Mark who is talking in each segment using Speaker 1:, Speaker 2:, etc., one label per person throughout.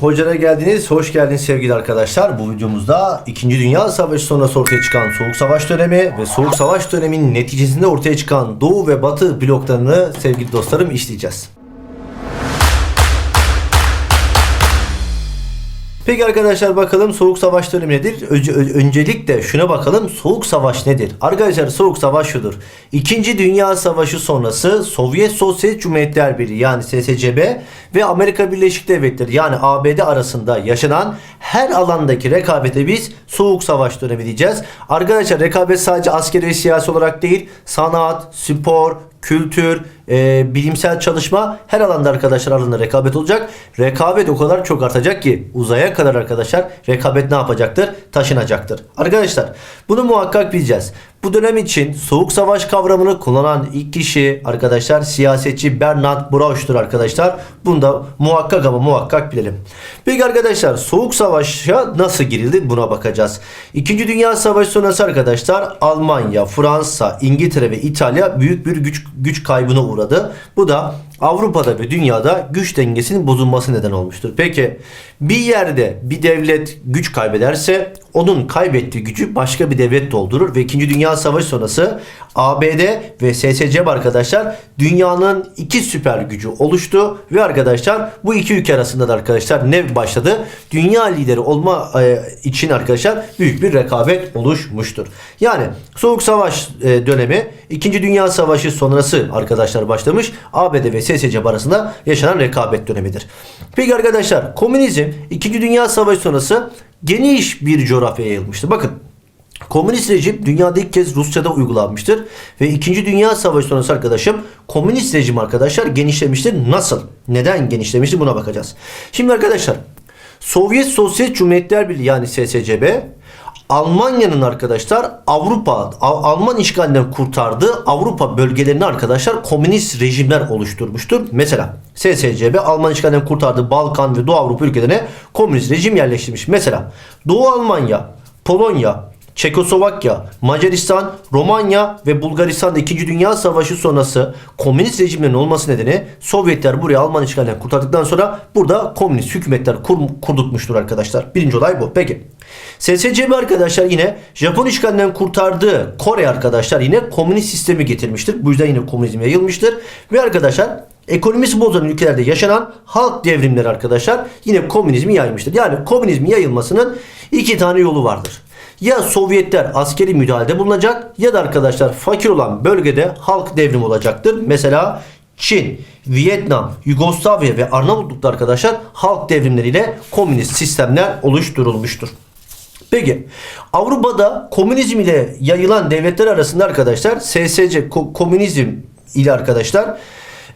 Speaker 1: Hoca'ya geldiniz, hoş geldiniz sevgili arkadaşlar. Bu videomuzda 2. Dünya Savaşı sonrası ortaya çıkan Soğuk Savaş dönemi ve Soğuk Savaş döneminin neticesinde ortaya çıkan Doğu ve Batı bloklarını sevgili dostlarım işleyeceğiz. Peki arkadaşlar bakalım Soğuk Savaş dönemi nedir? Öncelikle şuna bakalım Soğuk Savaş nedir? Arkadaşlar Soğuk Savaş şudur. İkinci Dünya Savaşı sonrası Sovyet Sosyalist Cumhuriyetler Birliği yani SSCB ve Amerika Birleşik Devletleri yani ABD arasında yaşanan her alandaki rekabete biz Soğuk Savaş dönemi diyeceğiz. Arkadaşlar rekabet sadece askeri ve siyasi olarak değil sanat, spor, kültür, e, bilimsel çalışma her alanda arkadaşlar alanında rekabet olacak. Rekabet o kadar çok artacak ki uzaya kadar arkadaşlar rekabet ne yapacaktır? Taşınacaktır. Arkadaşlar bunu muhakkak bileceğiz. Bu dönem için soğuk savaş kavramını kullanan ilk kişi arkadaşlar siyasetçi Bernard Brauch'tur arkadaşlar. Bunu da muhakkak ama muhakkak bilelim. Peki arkadaşlar soğuk savaşa nasıl girildi buna bakacağız. İkinci Dünya Savaşı sonrası arkadaşlar Almanya, Fransa, İngiltere ve İtalya büyük bir güç güç kaybına uğradı. Bu da Avrupa'da ve dünyada güç dengesinin bozulması neden olmuştur. Peki bir yerde bir devlet güç kaybederse onun kaybettiği gücü başka bir devlet doldurur ve 2. Dünya Savaşı sonrası ABD ve SSCB arkadaşlar dünyanın iki süper gücü oluştu ve arkadaşlar bu iki ülke arasında da arkadaşlar ne başladı? Dünya lideri olma e, için arkadaşlar büyük bir rekabet oluşmuştur. Yani Soğuk Savaş e, dönemi 2. Dünya Savaşı sonrası arkadaşlar başlamış. ABD ve SSCB arasında yaşanan rekabet dönemidir. Peki arkadaşlar komünizm 2. Dünya Savaşı sonrası geniş bir coğrafyaya yayılmıştır. Bakın Komünist rejim dünyada ilk kez Rusya'da uygulanmıştır. Ve 2. Dünya Savaşı sonrası arkadaşım komünist rejim arkadaşlar genişlemiştir. Nasıl? Neden genişlemiştir buna bakacağız. Şimdi arkadaşlar Sovyet Sosyalist Cumhuriyetler Birliği yani SSCB Almanya'nın arkadaşlar Avrupa Al- Alman işgalinden kurtardığı Avrupa bölgelerini arkadaşlar komünist rejimler oluşturmuştur. Mesela SSCB Alman işgalinden kurtardığı Balkan ve Doğu Avrupa ülkelerine komünist rejim yerleştirmiş. Mesela Doğu Almanya, Polonya, Çekoslovakya, Macaristan, Romanya ve Bulgaristan'da 2. Dünya Savaşı sonrası komünist rejimlerin olması nedeni Sovyetler buraya Alman işgalinden kurtardıktan sonra burada komünist hükümetler kur, kurdurtmuştur arkadaşlar. Birinci olay bu. Peki. SSCB arkadaşlar yine Japon işgalinden kurtardığı Kore arkadaşlar yine komünist sistemi getirmiştir. Bu yüzden yine komünizm yayılmıştır. Ve arkadaşlar ekonomisi bozulan ülkelerde yaşanan halk devrimleri arkadaşlar yine komünizmi yaymıştır. Yani komünizmin yayılmasının iki tane yolu vardır. Ya Sovyetler askeri müdahalede bulunacak ya da arkadaşlar fakir olan bölgede halk devrim olacaktır. Mesela Çin, Vietnam, Yugoslavya ve Arnavutluk'ta arkadaşlar halk devrimleriyle komünist sistemler oluşturulmuştur. Peki Avrupa'da komünizm ile yayılan devletler arasında arkadaşlar SSC ko- komünizm ile arkadaşlar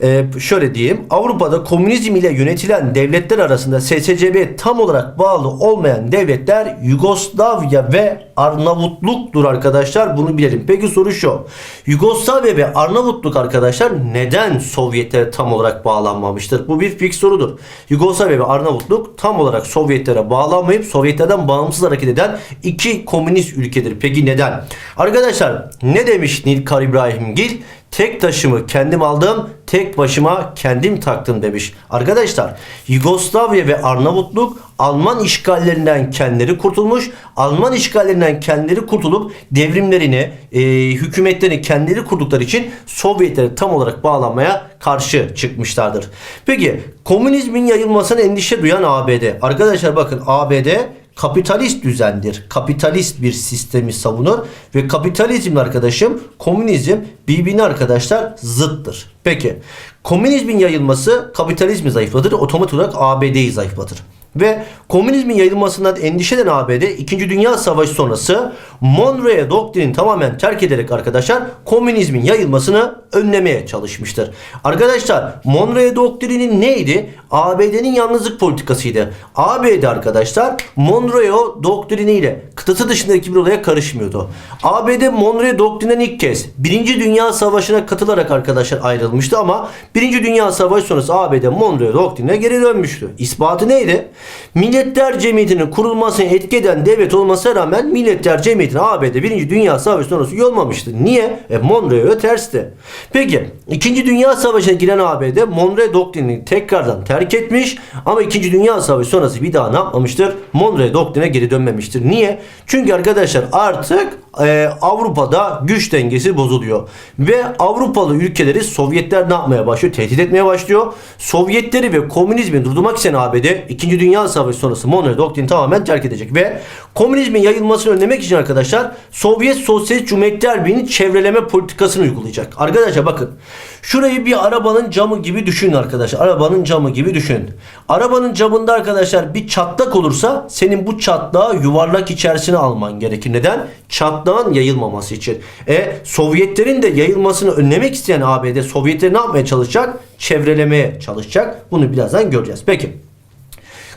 Speaker 1: e, şöyle diyeyim Avrupa'da komünizm ile yönetilen devletler arasında SSCB tam olarak bağlı olmayan devletler Yugoslavya ve Arnavutluk'tur arkadaşlar bunu bilelim. Peki soru şu Yugoslavya ve Arnavutluk arkadaşlar neden Sovyetlere tam olarak bağlanmamıştır? Bu bir fix sorudur. Yugoslavya ve Arnavutluk tam olarak Sovyetlere bağlanmayıp Sovyetlerden bağımsız hareket eden iki komünist ülkedir. Peki neden? Arkadaşlar ne demiş Nilkar İbrahimgil? Tek taşımı kendim aldım, tek başıma kendim taktım demiş. Arkadaşlar Yugoslavya ve Arnavutluk Alman işgallerinden kendileri kurtulmuş. Alman işgallerinden kendileri kurtulup devrimlerini, e, hükümetlerini kendileri kurdukları için Sovyetlere tam olarak bağlanmaya karşı çıkmışlardır. Peki komünizmin yayılmasına endişe duyan ABD. Arkadaşlar bakın ABD kapitalist düzendir. Kapitalist bir sistemi savunur ve kapitalizm arkadaşım komünizm birbirine arkadaşlar zıttır. Peki komünizmin yayılması kapitalizmi zayıflatır, otomatik olarak ABD'yi zayıflatır. Ve komünizmin yayılmasından endişe eden ABD 2. Dünya Savaşı sonrası Monroe doktrinini tamamen terk ederek arkadaşlar komünizmin yayılmasını önlemeye çalışmıştır. Arkadaşlar Monroe doktrini neydi? ABD'nin yalnızlık politikasıydı. ABD arkadaşlar Monroe doktriniyle kıtası dışındaki bir olaya karışmıyordu. ABD Monroe doktrinden ilk kez 1. Dünya Savaşı'na katılarak arkadaşlar ayrılmıştı ama 1. Dünya Savaşı sonrası ABD Monroe doktrinine geri dönmüştü. İspatı neydi? Milletler Cemiyeti'nin kurulmasına etki eden devlet olmasına rağmen Milletler Cemiyeti'ne ABD 1. Dünya Savaşı sonrası olmamıştı. Niye? E Monroe'ya tersti. Peki 2. Dünya Savaşı'na giren ABD Monroe doktrinini tekrardan terk etmiş ama 2. Dünya Savaşı sonrası bir daha ne yapmamıştır? Monroe doktrine geri dönmemiştir. Niye? Çünkü arkadaşlar artık e, Avrupa'da güç dengesi bozuluyor. Ve Avrupalı ülkeleri Sovyetler ne yapmaya başlıyor? Tehdit etmeye başlıyor. Sovyetleri ve komünizmi durdurmak için ABD 2. Dünya Savaşı sonrası Monroe doktrini tamamen terk edecek. Ve komünizmin yayılmasını önlemek için arkadaşlar Sovyet Sosyalist Cumhuriyetler Birliği'nin çevreleme politikasını uygulayacak. Arkadaşlar bakın şurayı bir arabanın camı gibi düşünün arkadaşlar. Arabanın camı gibi düşünün. Arabanın camında arkadaşlar bir çatlak olursa senin bu çatlağı yuvarlak içerisine alman gerekir. Neden? Çatlağın yayılmaması için. E Sovyetlerin de yayılmasını önlemek isteyen ABD Sovyetleri ne yapmaya çalışacak? Çevrelemeye çalışacak. Bunu birazdan göreceğiz. Peki.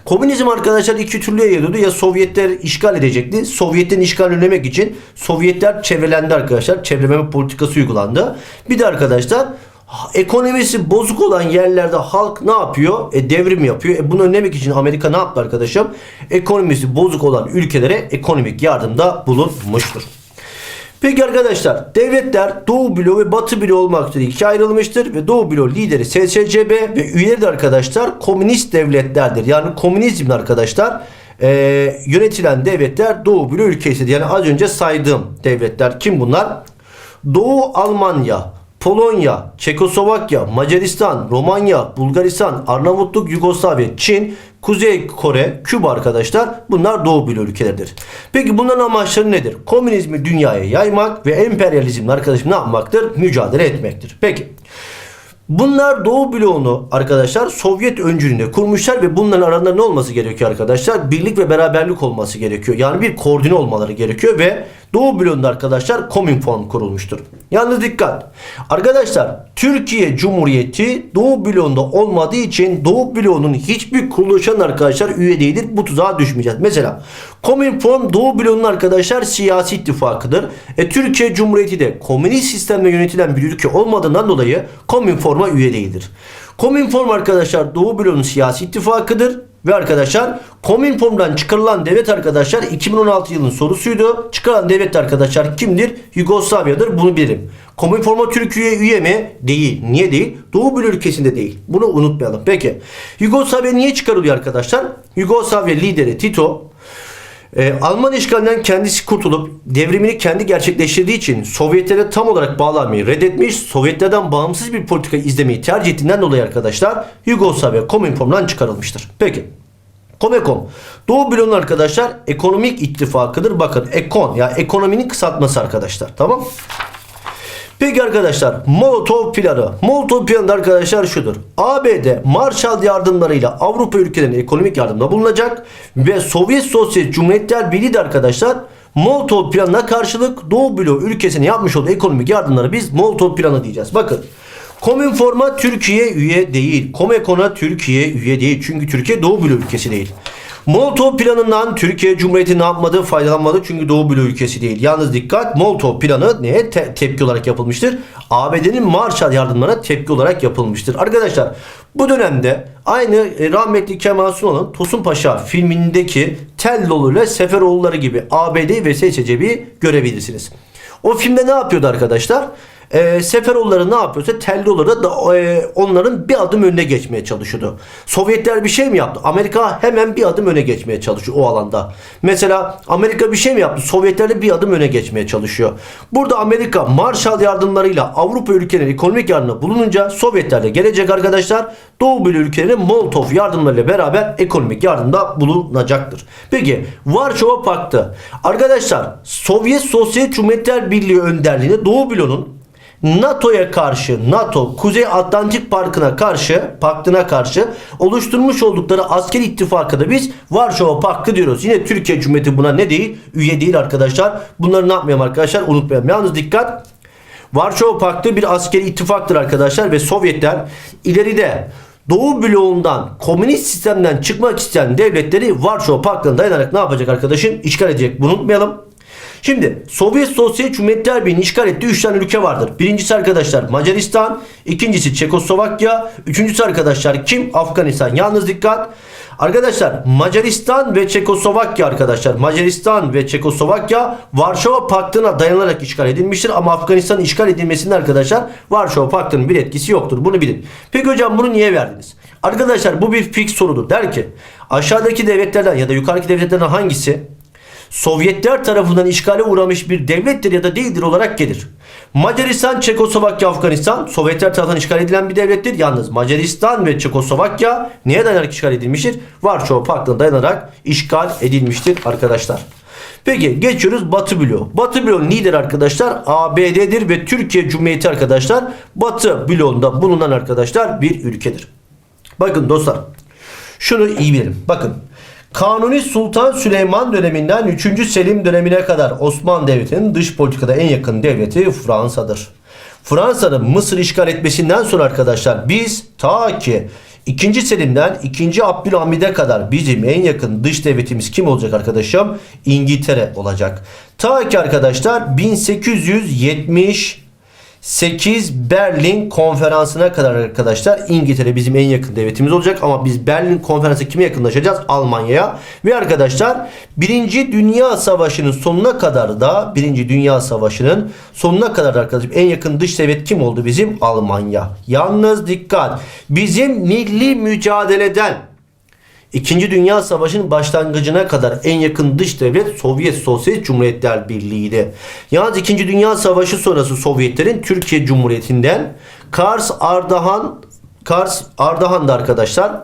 Speaker 1: Komünizm arkadaşlar iki türlü yayılıyordu. Ya Sovyetler işgal edecekti. Sovyetlerin işgal önlemek için Sovyetler çevrelendi arkadaşlar. Çevreleme politikası uygulandı. Bir de arkadaşlar ekonomisi bozuk olan yerlerde halk ne yapıyor? E, devrim yapıyor. E, bunu önlemek için Amerika ne yaptı arkadaşım? Ekonomisi bozuk olan ülkelere ekonomik yardımda bulunmuştur. Peki arkadaşlar devletler Doğu bloğu ve Batı bloğu olmak üzere ikiye ayrılmıştır ve Doğu bloğu lideri SSCB ve üyeleri de arkadaşlar komünist devletlerdir. Yani komünizmle arkadaşlar e, yönetilen devletler Doğu bloğu ülkesidir. Yani az önce saydığım devletler kim bunlar? Doğu Almanya, Polonya, Çekoslovakya, Macaristan, Romanya, Bulgaristan, Arnavutluk, Yugoslavya, Çin, Kuzey Kore, Küba arkadaşlar bunlar Doğu bloğu ülkeleridir. Peki bunların amaçları nedir? Komünizmi dünyaya yaymak ve emperyalizmle arkadaşım ne yapmaktır? Mücadele etmektir. Peki. Bunlar Doğu bloğunu arkadaşlar Sovyet öncülüğünde kurmuşlar ve bunların aralarında ne olması gerekiyor arkadaşlar? Birlik ve beraberlik olması gerekiyor. Yani bir koordine olmaları gerekiyor ve Doğu bloğunda arkadaşlar Komünform kurulmuştur. Yalnız dikkat. Arkadaşlar Türkiye Cumhuriyeti Doğu bloğunda olmadığı için Doğu bloğunun hiçbir kuruluşan arkadaşlar üye değildir. Bu tuzağa düşmeyeceğiz. Mesela Komünform Doğu bloğunun arkadaşlar siyasi ittifakıdır. E, Türkiye Cumhuriyeti de komünist sistemle yönetilen bir ülke olmadığından dolayı Komünform'a üye değildir. Komünform arkadaşlar Doğu bloğunun siyasi ittifakıdır. Ve arkadaşlar Komünform'dan çıkarılan devlet arkadaşlar 2016 yılının sorusuydu. Çıkarılan devlet arkadaşlar kimdir? Yugoslavya'dır. Bunu bilirim. Komünform'a Türkiye üye mi? Değil. Niye değil? Doğu bloğu ülkesinde değil. Bunu unutmayalım. Peki. Yugoslavya niye çıkarılıyor arkadaşlar? Yugoslavya lideri Tito ee, Alman işgalinden kendisi kurtulup devrimini kendi gerçekleştirdiği için Sovyetlere tam olarak bağlanmayı reddetmiş, Sovyetlerden bağımsız bir politika izlemeyi tercih ettiğinden dolayı arkadaşlar Yugoslavya Komünform'dan çıkarılmıştır. Peki. Komekom. Doğu bloğunun arkadaşlar ekonomik ittifakıdır. Bakın ekon ya yani ekonominin kısaltması arkadaşlar. Tamam Peki arkadaşlar Molotov planı. Molotov planı arkadaşlar şudur. ABD Marshall yardımlarıyla Avrupa ülkelerine ekonomik yardımda bulunacak ve Sovyet Sosyalist Cumhuriyetler Birliği de arkadaşlar Molotov planına karşılık Doğu bloğu ülkesine yapmış olduğu ekonomik yardımları biz Molotov planı diyeceğiz. Bakın Komünform'a Türkiye üye değil. Komekon'a Türkiye üye değil. Çünkü Türkiye Doğu bloğu ülkesi değil. Molotov planından Türkiye Cumhuriyeti ne yapmadı? Faydalanmadı çünkü Doğu bloğu ülkesi değil. Yalnız dikkat Molotov planı neye te- tepki olarak yapılmıştır? ABD'nin Marshall yardımlarına tepki olarak yapılmıştır. Arkadaşlar bu dönemde aynı e, rahmetli Kemal Sunal'ın Tosun Paşa filmindeki Telloğlu ile Seferoğulları gibi ABD ve SSCB'yi görebilirsiniz. O filmde ne yapıyordu arkadaşlar? E, Seferoğulları ne yapıyorsa Telloğulları da e, onların bir adım önüne geçmeye çalışıyordu. Sovyetler bir şey mi yaptı? Amerika hemen bir adım öne geçmeye çalışıyor o alanda. Mesela Amerika bir şey mi yaptı? Sovyetler de bir adım öne geçmeye çalışıyor. Burada Amerika Marshall yardımlarıyla Avrupa ülkelerine ekonomik yardımda bulununca Sovyetler de gelecek arkadaşlar. Doğu Bloğu ülkelerine Molotov yardımlarıyla beraber ekonomik yardımda bulunacaktır. Peki Varşova Paktı. Arkadaşlar Sovyet Sosyalist Cumhuriyetler Birliği önderliğinde Doğu Bloğu'nun NATO'ya karşı, NATO Kuzey Atlantik Parkı'na karşı, paktına karşı oluşturmuş oldukları asker ittifakı da biz Varşova Paktı diyoruz. Yine Türkiye Cumhuriyeti buna ne değil? Üye değil arkadaşlar. Bunları ne yapmayalım arkadaşlar? Unutmayalım. Yalnız dikkat. Varşova Paktı bir askeri ittifaktır arkadaşlar ve Sovyetler ileride Doğu bloğundan komünist sistemden çıkmak isteyen devletleri Varşova Paktı'na dayanarak ne yapacak arkadaşım? İşgal edecek. Bunu unutmayalım. Şimdi Sovyet Sosyalist Cumhuriyetler Birliği'nin işgal ettiği 3 tane ülke vardır. Birincisi arkadaşlar Macaristan, ikincisi Çekoslovakya, üçüncüsü arkadaşlar kim? Afganistan. Yalnız dikkat. Arkadaşlar Macaristan ve Çekoslovakya arkadaşlar. Macaristan ve Çekoslovakya Varşova Paktı'na dayanarak işgal edilmiştir. Ama Afganistan'ın işgal edilmesinde arkadaşlar Varşova Paktı'nın bir etkisi yoktur. Bunu bilin. Peki hocam bunu niye verdiniz? Arkadaşlar bu bir fix sorudur. Der ki aşağıdaki devletlerden ya da yukarıdaki devletlerden hangisi Sovyetler tarafından işgale uğramış bir devlettir ya da değildir olarak gelir. Macaristan, Çekoslovakya, Afganistan Sovyetler tarafından işgal edilen bir devlettir. Yalnız Macaristan ve Çekoslovakya neye dayanarak işgal edilmiştir? Varşova Paktı'na dayanarak işgal edilmiştir arkadaşlar. Peki geçiyoruz Batı bloğu. Batı bloğunun lideri arkadaşlar ABD'dir ve Türkiye Cumhuriyeti arkadaşlar Batı bloğunda bulunan arkadaşlar bir ülkedir. Bakın dostlar şunu iyi bilin. Bakın Kanuni Sultan Süleyman döneminden 3. Selim dönemine kadar Osmanlı Devleti'nin dış politikada en yakın devleti Fransa'dır. Fransa'nın Mısır işgal etmesinden sonra arkadaşlar biz ta ki 2. Selim'den 2. Abdülhamid'e kadar bizim en yakın dış devletimiz kim olacak arkadaşım? İngiltere olacak. Ta ki arkadaşlar 1870 8 Berlin konferansına kadar arkadaşlar İngiltere bizim en yakın devletimiz olacak ama biz Berlin konferansı kime yakınlaşacağız? Almanya'ya. Ve arkadaşlar 1. Dünya Savaşı'nın sonuna kadar da 1. Dünya Savaşı'nın sonuna kadar arkadaşlar en yakın dış devlet kim oldu bizim? Almanya. Yalnız dikkat. Bizim milli mücadeleden İkinci Dünya Savaşı'nın başlangıcına kadar en yakın dış devlet Sovyet Sosyalist Cumhuriyetler Birliği'ydi. Yalnız İkinci Dünya Savaşı sonrası Sovyetlerin Türkiye Cumhuriyeti'nden Kars Ardahan Kars Ardahan'da arkadaşlar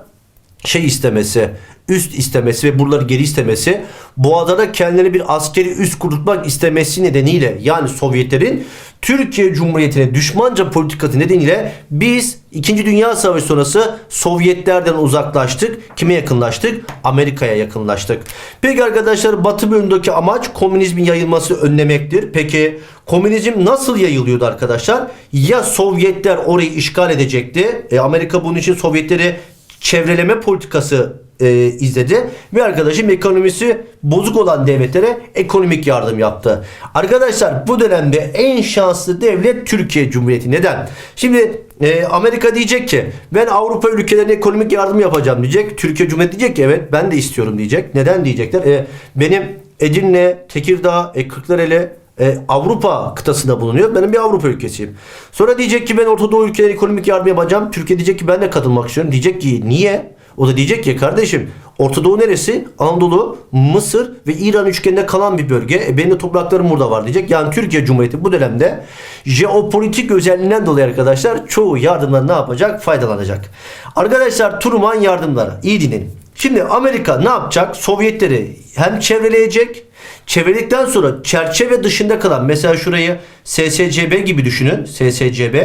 Speaker 1: şey istemesi, üst istemesi ve buraları geri istemesi, Boğaz'da kendileri bir askeri üst kurutmak istemesi nedeniyle yani Sovyetlerin Türkiye Cumhuriyeti'ne düşmanca politikası nedeniyle biz 2. Dünya Savaşı sonrası Sovyetlerden uzaklaştık. Kime yakınlaştık? Amerika'ya yakınlaştık. Peki arkadaşlar Batı bölümündeki amaç komünizmin yayılması önlemektir. Peki komünizm nasıl yayılıyordu arkadaşlar? Ya Sovyetler orayı işgal edecekti. E, Amerika bunun için Sovyetleri çevreleme politikası e, izledi ve arkadaşım ekonomisi bozuk olan devletlere ekonomik yardım yaptı. Arkadaşlar bu dönemde en şanslı devlet Türkiye Cumhuriyeti. Neden? Şimdi e, Amerika diyecek ki ben Avrupa ülkelerine ekonomik yardım yapacağım diyecek. Türkiye Cumhuriyeti diyecek ki evet ben de istiyorum diyecek. Neden diyecekler? E, benim Edirne, Tekirdağ, e, Kırklareli e, Avrupa kıtasında bulunuyor. Benim bir Avrupa ülkesiyim. Sonra diyecek ki ben Orta Doğu ülkelerine ekonomik yardım yapacağım. Türkiye diyecek ki ben de katılmak istiyorum. Diyecek ki niye? O da diyecek ki kardeşim Orta Doğu neresi? Anadolu, Mısır ve İran üçgeninde kalan bir bölge. E, benim de topraklarım burada var diyecek. Yani Türkiye Cumhuriyeti bu dönemde jeopolitik özelliğinden dolayı arkadaşlar çoğu yardımdan ne yapacak? Faydalanacak. Arkadaşlar Truman yardımları. iyi dinleyin. Şimdi Amerika ne yapacak? Sovyetleri hem çevreleyecek Çevirdikten sonra çerçeve dışında kalan mesela şurayı SSCB gibi düşünün. SSCB.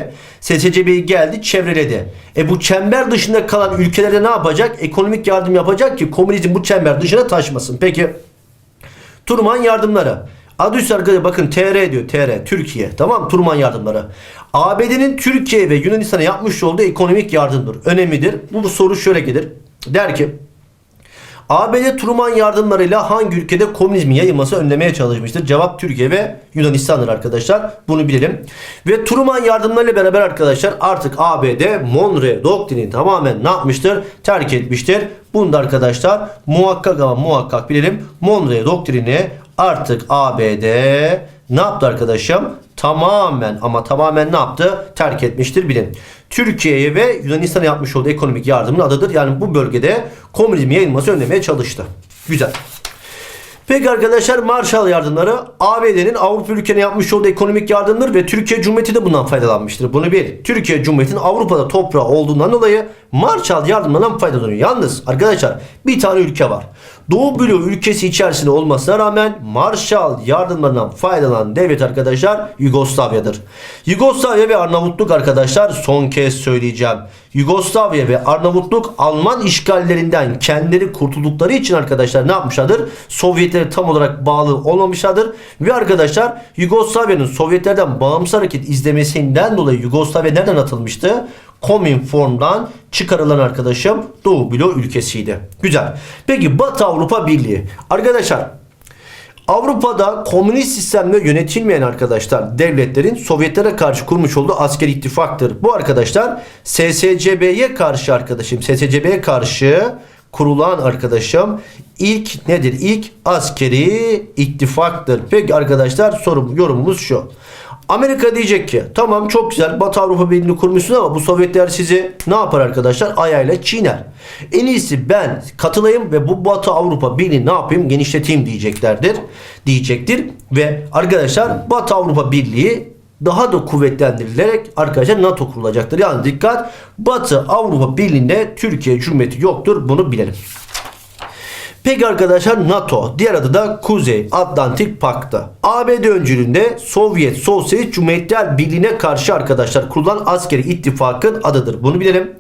Speaker 1: SSCB'yi geldi çevreledi. E bu çember dışında kalan ülkelerde ne yapacak? Ekonomik yardım yapacak ki komünizm bu çember dışına taşmasın. Peki Turman yardımları. Adı üstü arkadaşlar bakın TR diyor TR Türkiye tamam Turman yardımları. ABD'nin Türkiye ve Yunanistan'a yapmış olduğu ekonomik yardımdır. Önemlidir. Bu soru şöyle gelir. Der ki ABD Truman yardımlarıyla hangi ülkede komünizmin yayılması önlemeye çalışmıştır? Cevap Türkiye ve Yunanistan'dır arkadaşlar. Bunu bilelim. Ve Truman yardımlarıyla beraber arkadaşlar artık ABD Monroe doktrini tamamen ne yapmıştır? Terk etmiştir. Bunu da arkadaşlar muhakkak ama muhakkak bilelim. Monroe doktrini artık ABD ne yaptı arkadaşım? Tamamen ama tamamen ne yaptı? Terk etmiştir bilin. Türkiye'ye ve Yunanistan'a yapmış olduğu ekonomik yardımın adıdır. Yani bu bölgede komünizmin yayılması önlemeye çalıştı. Güzel. Peki arkadaşlar Marshall yardımları ABD'nin Avrupa ülkelerine yapmış olduğu ekonomik yardımdır ve Türkiye Cumhuriyeti de bundan faydalanmıştır. Bunu bil. Türkiye Cumhuriyeti'nin Avrupa'da toprağı olduğundan dolayı Marshall yardımlarından faydalanıyor. Yalnız arkadaşlar bir tane ülke var. Doğu bloğu ülkesi içerisinde olmasına rağmen Marshall yardımlarından faydalanan devlet arkadaşlar Yugoslavya'dır. Yugoslavya ve Arnavutluk arkadaşlar son kez söyleyeceğim. Yugoslavya ve Arnavutluk Alman işgallerinden kendileri kurtuldukları için arkadaşlar ne yapmışlardır? Sovyetlere tam olarak bağlı olmamışlardır. Ve arkadaşlar Yugoslavya'nın Sovyetlerden bağımsız hareket izlemesinden dolayı Yugoslavya nereden atılmıştı? Komünform'dan çıkarılan arkadaşım Doğu Bloğu ülkesiydi. Güzel. Peki Batı Avrupa Birliği. Arkadaşlar Avrupa'da komünist sistemle yönetilmeyen arkadaşlar devletlerin Sovyetlere karşı kurmuş olduğu asker ittifaktır. Bu arkadaşlar SSCB'ye karşı arkadaşım SSCB'ye karşı kurulan arkadaşım ilk nedir? İlk askeri ittifaktır. Peki arkadaşlar sorum yorumumuz şu. Amerika diyecek ki tamam çok güzel Batı Avrupa Birliği'ni kurmuşsunuz ama bu Sovyetler sizi ne yapar arkadaşlar? Ayağıyla çiğner. En iyisi ben katılayım ve bu Batı Avrupa Birliği ne yapayım? Genişleteyim diyeceklerdir. Diyecektir ve arkadaşlar Batı Avrupa Birliği daha da kuvvetlendirilerek arkadaşlar NATO kurulacaktır. Yani dikkat Batı Avrupa Birliği'nde Türkiye Cumhuriyeti yoktur. Bunu bilelim. Peki arkadaşlar NATO, diğer adı da Kuzey Atlantik Paktı. ABD öncülüğünde Sovyet Sosyalist Cumhuriyetler Birliği'ne karşı arkadaşlar kurulan askeri ittifakın adıdır. Bunu bilelim.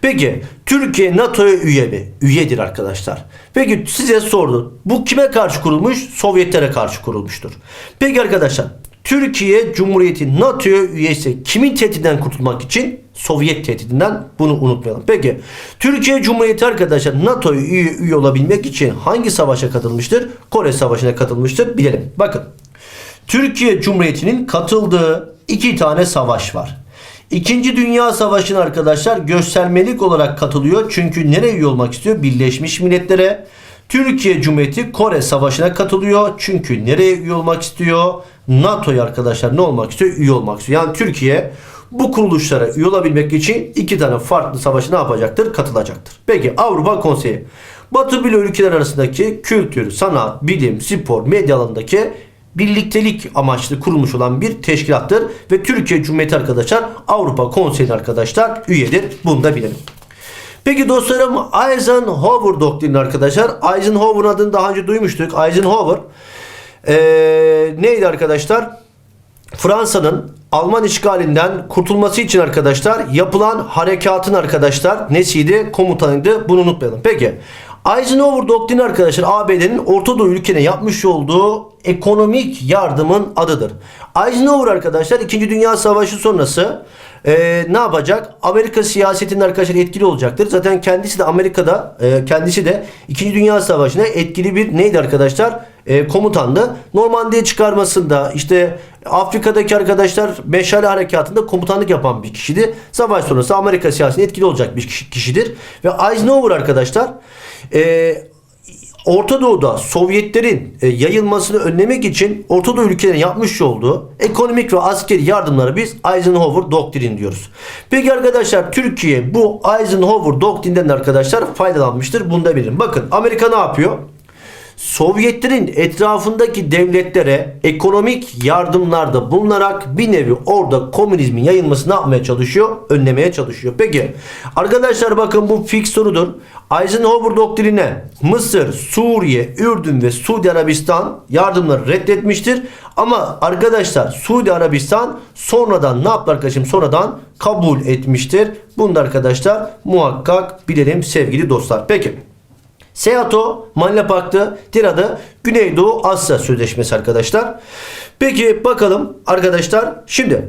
Speaker 1: Peki Türkiye NATO'ya üye mi? Üyedir arkadaşlar. Peki size sordum. Bu kime karşı kurulmuş? Sovyetlere karşı kurulmuştur. Peki arkadaşlar Türkiye Cumhuriyeti NATO'ya üyeyse kimin tehdidinden kurtulmak için? Sovyet tehdidinden bunu unutmayalım. Peki Türkiye Cumhuriyeti arkadaşlar NATO'ya üye, üye olabilmek için hangi savaşa katılmıştır? Kore Savaşı'na katılmıştır. Bilelim. Bakın Türkiye Cumhuriyeti'nin katıldığı iki tane savaş var. İkinci Dünya Savaşı'na arkadaşlar göstermelik olarak katılıyor. Çünkü nereye üye olmak istiyor? Birleşmiş Milletler'e. Türkiye Cumhuriyeti Kore Savaşı'na katılıyor. Çünkü nereye üye olmak istiyor? NATO'ya arkadaşlar ne olmak istiyor? Üye olmak istiyor. Yani Türkiye bu kuruluşlara üye olabilmek için iki tane farklı savaşa ne yapacaktır? Katılacaktır. Peki Avrupa Konseyi. Batı bloğu ülkeler arasındaki kültür, sanat, bilim, spor, medya alanındaki birliktelik amaçlı kurulmuş olan bir teşkilattır ve Türkiye Cumhuriyeti arkadaşlar Avrupa Konseyi arkadaşlar üyedir. Bunu da bilelim. Peki dostlarım Eisenhower doktrini arkadaşlar. Eisenhower'ın adını daha önce duymuştuk. Eisenhower ee, neydi arkadaşlar? Fransa'nın Alman işgalinden kurtulması için arkadaşlar yapılan harekatın arkadaşlar nesiydi? Komutanıydı. Bunu unutmayalım. Peki Eisenhower doktrini arkadaşlar ABD'nin Orta Doğu ülkene yapmış olduğu ekonomik yardımın adıdır. Eisenhower arkadaşlar 2. Dünya Savaşı sonrası e, ne yapacak? Amerika siyasetinin arkadaşlar etkili olacaktır. Zaten kendisi de Amerika'da e, kendisi de 2. Dünya Savaşı'na etkili bir neydi arkadaşlar? E, komutandı. Normandiya çıkarmasında işte Afrika'daki arkadaşlar Meşale Harekatı'nda komutanlık yapan bir kişiydi. Savaş sonrası Amerika siyasetine etkili olacak bir kişi- kişidir. Ve Eisenhower arkadaşlar e, Orta Doğu'da Sovyetlerin e, yayılmasını önlemek için Orta Doğu ülkelerine yapmış olduğu ekonomik ve askeri yardımlara biz Eisenhower doktrin diyoruz. Peki arkadaşlar Türkiye bu Eisenhower doktrinden arkadaşlar faydalanmıştır. Bunu da bilin. Bakın Amerika ne yapıyor? Sovyetlerin etrafındaki devletlere ekonomik yardımlarda bulunarak bir nevi orada komünizmin yayılmasını yapmaya çalışıyor? Önlemeye çalışıyor. Peki arkadaşlar bakın bu fix sorudur. Eisenhower doktrine Mısır, Suriye, Ürdün ve Suudi Arabistan yardımları reddetmiştir. Ama arkadaşlar Suudi Arabistan sonradan ne yaptı arkadaşım? Sonradan kabul etmiştir. Bunu da arkadaşlar muhakkak bilelim sevgili dostlar. Peki. SEATO, Manila Paktı, diğer adı Güneydoğu Asya Sözleşmesi arkadaşlar. Peki bakalım arkadaşlar. Şimdi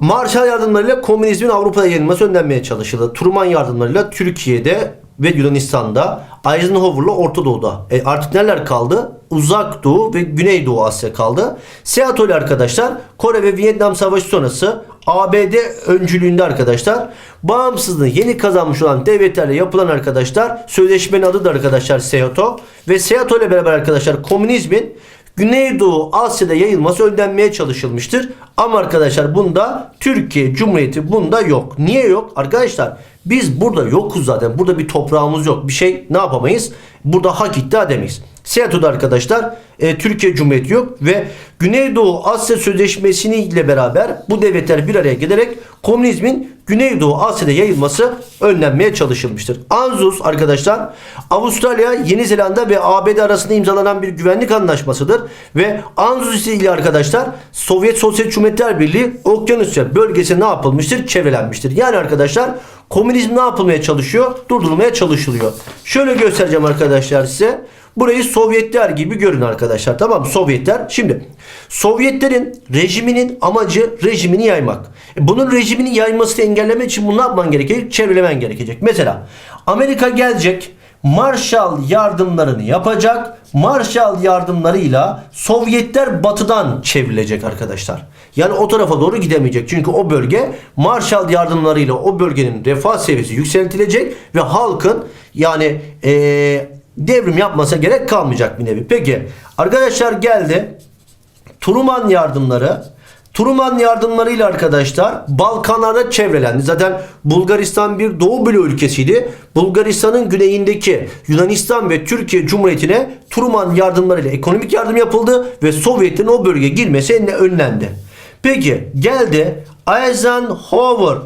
Speaker 1: Marshall yardımlarıyla komünizmin Avrupa'da yayılması önlenmeye çalışıldı. Truman yardımlarıyla Türkiye'de ve Yunanistan'da, Eisenhower'la Orta Doğu'da. E artık neler kaldı? Uzak Doğu ve Güneydoğu Asya kaldı. SEATO ile arkadaşlar Kore ve Vietnam Savaşı sonrası ABD öncülüğünde arkadaşlar bağımsızlığı yeni kazanmış olan devletlerle yapılan arkadaşlar sözleşmenin adı da arkadaşlar SEATO ve SEATO ile beraber arkadaşlar komünizmin Güneydoğu Asya'da yayılması önlenmeye çalışılmıştır. Ama arkadaşlar bunda Türkiye Cumhuriyeti bunda yok. Niye yok? Arkadaşlar biz burada yokuz zaten. Burada bir toprağımız yok. Bir şey ne yapamayız? Burada hak iddia edemeyiz. SEATO'da arkadaşlar e, Türkiye Cumhuriyeti yok ve Güneydoğu Asya Sözleşmesi ile beraber bu devletler bir araya gelerek komünizmin Güneydoğu Asya'da yayılması önlenmeye çalışılmıştır. ANZUS arkadaşlar Avustralya, Yeni Zelanda ve ABD arasında imzalanan bir güvenlik anlaşmasıdır ve ANZUS ile arkadaşlar Sovyet Sosyalist Cumhuriyetler Birliği Okyanusya bölgesi ne yapılmıştır? Çevrelenmiştir. Yani arkadaşlar komünizm ne yapılmaya çalışıyor? Durdurulmaya çalışılıyor. Şöyle göstereceğim arkadaşlar size. Burayı Sovyetler gibi görün arkadaşlar. Tamam? Sovyetler. Şimdi Sovyetlerin rejiminin amacı rejimini yaymak. E, Bunun rejimini yaymasını engellemek için bunu yapman gerekecek? Çevrelemen gerekecek. Mesela Amerika gelecek. Marshall yardımlarını yapacak. Marshall yardımlarıyla Sovyetler batıdan çevrilecek arkadaşlar. Yani o tarafa doğru gidemeyecek. Çünkü o bölge Marshall yardımlarıyla o bölgenin refah seviyesi yükseltilecek ve halkın yani eee, devrim yapmasa gerek kalmayacak bir nevi. Peki arkadaşlar geldi. Truman yardımları Truman yardımlarıyla arkadaşlar Balkanlarda çevrelendi. Zaten Bulgaristan bir Doğu Bloğu ülkesiydi. Bulgaristan'ın güneyindeki Yunanistan ve Türkiye Cumhuriyeti'ne Truman yardımlarıyla ekonomik yardım yapıldı ve Sovyetlerin o bölgeye girmesi önle- önlendi. Peki geldi Eisenhower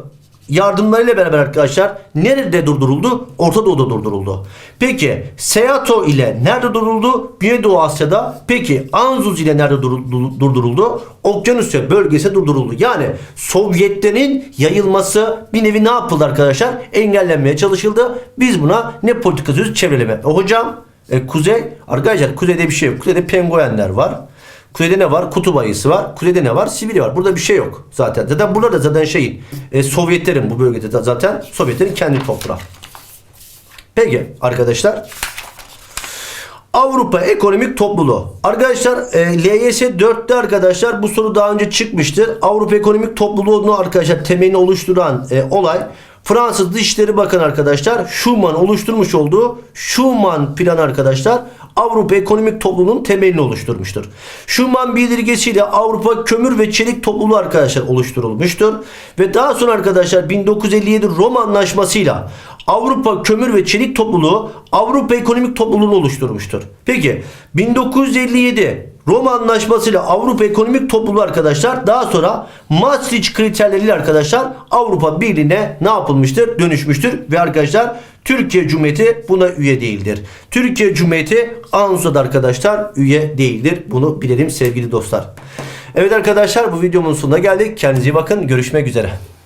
Speaker 1: yardımlarıyla beraber arkadaşlar nerede durduruldu? Orta Doğu'da durduruldu. Peki Seato ile nerede durduruldu? Güneydoğu Asya'da. Peki Anzuz ile nerede dur- dur- durduruldu? Okyanusya bölgesi durduruldu. Yani Sovyetlerin yayılması bir nevi ne yapıldı arkadaşlar? Engellenmeye çalışıldı. Biz buna ne politikası? Çevreleme. E hocam e, kuzey arkadaşlar kuzeyde bir şey yok. Kuzeyde penguenler var. Kuzeyde ne var? Kutup ayısı var. Kuzeyde ne var? Sibirya var. Burada bir şey yok zaten. Zaten burada da zaten şeyin e, Sovyetlerin bu bölgede de zaten Sovyetlerin kendi toprağı. Peki arkadaşlar. Avrupa Ekonomik Topluluğu. Arkadaşlar e, LYS 4'te arkadaşlar bu soru daha önce çıkmıştı. Avrupa Ekonomik Topluluğu'nu arkadaşlar temelini oluşturan e, olay Fransız Dışişleri Bakanı arkadaşlar Schuman oluşturmuş olduğu Schuman planı arkadaşlar Avrupa Ekonomik Topluluğu'nun temelini oluşturmuştur. Schuman bildirgesiyle Avrupa Kömür ve Çelik Topluluğu arkadaşlar oluşturulmuştur. Ve daha sonra arkadaşlar 1957 Roma Anlaşması'yla Avrupa Kömür ve Çelik Topluluğu Avrupa Ekonomik Topluluğu'nu oluşturmuştur. Peki 1957 Roma Anlaşması ile Avrupa Ekonomik Topluluğu arkadaşlar daha sonra Maastricht kriterleriyle arkadaşlar Avrupa Birliği'ne ne yapılmıştır? Dönüşmüştür ve arkadaşlar Türkiye Cumhuriyeti buna üye değildir. Türkiye Cumhuriyeti ANSU'da arkadaşlar üye değildir. Bunu bilelim sevgili dostlar. Evet arkadaşlar bu videomun sonuna geldik. Kendinize iyi bakın. Görüşmek üzere.